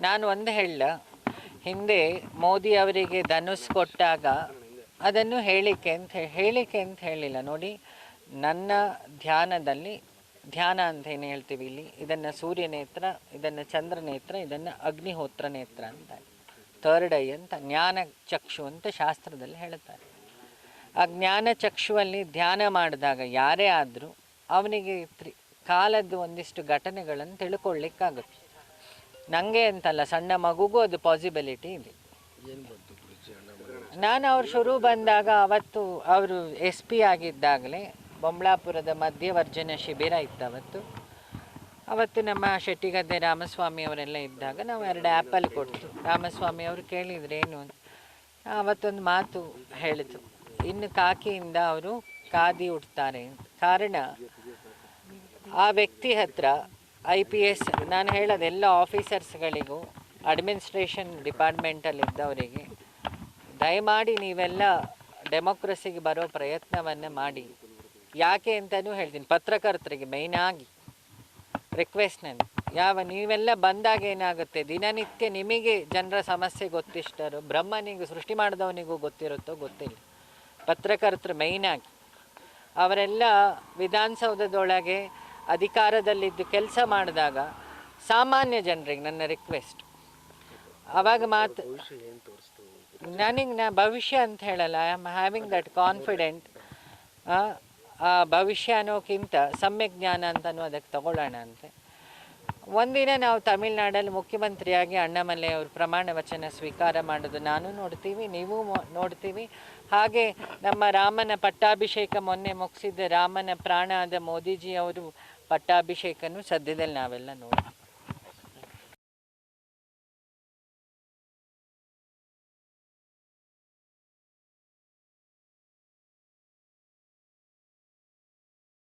ನಾನು ಒಂದು ಹೇಳ. ಹಿಂದೆ ಮೋದಿ ಅವರಿಗೆ ಧನುಸ್ ಕೊಟ್ಟಾಗ ಅದನ್ನು ಹೇಳಿಕೆ ಅಂತ ಹೇಳಿಕೆ ಅಂತ ಹೇಳಿಲ್ಲ. ನೋಡಿ, ನನ್ನ ಧ್ಯಾನದಲ್ಲಿ, ಧ್ಯಾನ ಅಂತ ಏನು ಹೇಳ್ತೀವಿ ಇಲ್ಲಿ? ಇದನ್ನು ಸೂರ್ಯ ನೇತ್ರ, ಇದನ್ನು ಚಂದ್ರ ನೇತ್ರ, ಇದನ್ನು ಅಗ್ನಿಹೋತ್ರ ನೇತ್ರ ಅಂತ. ಥರ್ಡ್ ಐ ಅಂತ, ಜ್ಞಾನ ಚಕ್ಷು ಅಂತ ಶಾಸ್ತ್ರದಲ್ಲಿ ಹೇಳ್ತಾರೆ. ಆ ಜ್ಞಾನ ಚಕ್ಷುವಲ್ಲಿ ಧ್ಯಾನ ಮಾಡಿದಾಗ ಯಾರೇ ಆದರೂ ಅವನಿಗೆ ತ್ರಿ, ಕಾಲದ್ದು ಒಂದಿಷ್ಟು ಘಟನೆಗಳನ್ನು ತಿಳ್ಕೊಳ್ಳಿಕ್ಕಾಗುತ್ತೆ. ನನಗೆ ಅಂತಲ್ಲ ಸಣ್ಣ ಮಗುಗೂ ಅದು ಪಾಸಿಬಿಲಿಟಿ ಇದೆ. ನಾನು ಅವ್ರು ಶುರು ಬಂದಾಗ ಅವತ್ತು ಅವರು ಎಸ್ ಪಿ ಆಗಿದ್ದಾಗಲೇ ಬೊಂಬಳಾಪುರದ ಮಧ್ಯವರ್ಜನ ಶಿಬಿರ ಇತ್ತು ಅವತ್ತು. ಅವತ್ತು ನಮ್ಮ ಶೆಟ್ಟಿಗದ್ದೆ ರಾಮಸ್ವಾಮಿ ಅವರೆಲ್ಲ ಇದ್ದಾಗ ನಾವು ಎರಡು ಆ್ಯಪಲ್ ಕೊಡ್ತು ರಾಮಸ್ವಾಮಿ ಅವರು ಕೇಳಿದ್ರು ಏನು ಅಂತ. ಅವತ್ತೊಂದು ಮಾತು ಹೇಳಿತು ಇನ್ನು ಕಾಕಿಯಿಂದ ಅವರು ಕಾದಿ ಉಡ್ತಾರೆ ಕಾರಣ ಆ ವ್ಯಕ್ತಿ ಹತ್ರ ಐ ಪಿ ಎಸ್ ನಾನು ಹೇಳೋದು ಎಲ್ಲ ಆಫೀಸರ್ಸ್ಗಳಿಗೂ ಅಡ್ಮಿನಿಸ್ಟ್ರೇಷನ್ ಡಿಪಾರ್ಟ್ಮೆಂಟಲ್ಲಿ ಇದ್ದವರಿಗೆ, ದಯಮಾಡಿ ನೀವೆಲ್ಲ ಡೆಮೋಕ್ರಸಿಗೆ ಬರೋ ಪ್ರಯತ್ನವನ್ನು ಮಾಡಿ. ಯಾಕೆ ಅಂತಲೂ ಹೇಳ್ತೀನಿ. ಪತ್ರಕರ್ತರಿಗೆ ಮೇಯ್ನ್ ರಿಕ್ವೆಸ್ಟ್ ರಿಕ್ವೆಸ್ಟ್ನಲ್ಲಿ ಯಾವ, ನೀವೆಲ್ಲ ಬಂದಾಗ ಏನಾಗುತ್ತೆ? ದಿನನಿತ್ಯ ನಿಮಗೆ ಜನರ ಸಮಸ್ಯೆ ಗೊತ್ತಿಷ್ಟರು, ಬ್ರಹ್ಮನಿಗೂ, ಸೃಷ್ಟಿ ಮಾಡಿದವನಿಗೂ ಗೊತ್ತಿರುತ್ತೋ ಗೊತ್ತಿಲ್ಲ. ಪತ್ರಕರ್ತರು ಮೇಯ್ನಾಗಿ ಅವರೆಲ್ಲ ವಿಧಾನಸೌಧದೊಳಗೆ ಅಧಿಕಾರದಲ್ಲಿದ್ದು ಕೆಲಸ ಮಾಡಿದಾಗ ಸಾಮಾನ್ಯ ಜನರಿಗೆ ನನ್ನ ರಿಕ್ವೆಸ್ಟ್ ಅವಾಗ ಮಾತು ನನಗೆ ನಾ ಭವಿಷ್ಯ ಅಂತ ಹೇಳಲ್ಲ I am having that confident ಆ ಭವಿಷ್ಯ ಅನ್ನೋಕ್ಕಿಂತ ಸಮ್ಯಕ್ ಜ್ಞಾನ ಅಂತಲೂ ಅದಕ್ಕೆ ತಗೊಳ್ಳೋಣ ಅಂತೆ. ಒಂದಿನ ನಾವು ತಮಿಳ್ನಾಡಲ್ಲಿ ಮುಖ್ಯಮಂತ್ರಿಯಾಗಿ ಅಣ್ಣಾಮಲೈ ಅವರು ಪ್ರಮಾಣ ವಚನ ಸ್ವೀಕಾರ ಮಾಡೋದು ನಾನು ನೋಡ್ತೀವಿ, ನೀವು ನೋಡ್ತೀವಿ. ಹಾಗೆ ನಮ್ಮ ರಾಮನ ಪಟ್ಟಾಭಿಷೇಕ ಮೊನ್ನೆ ಮುಗಿಸಿದ್ದ ರಾಮನ ಪ್ರಾಣ ಆದ ಮೋದಿಜಿ ಅವರು ಪಟ್ಟಾಭಿಷೇಕನೂ ಸದ್ಯದಲ್ಲಿ ನಾವೆಲ್ಲ ನೋಡಿ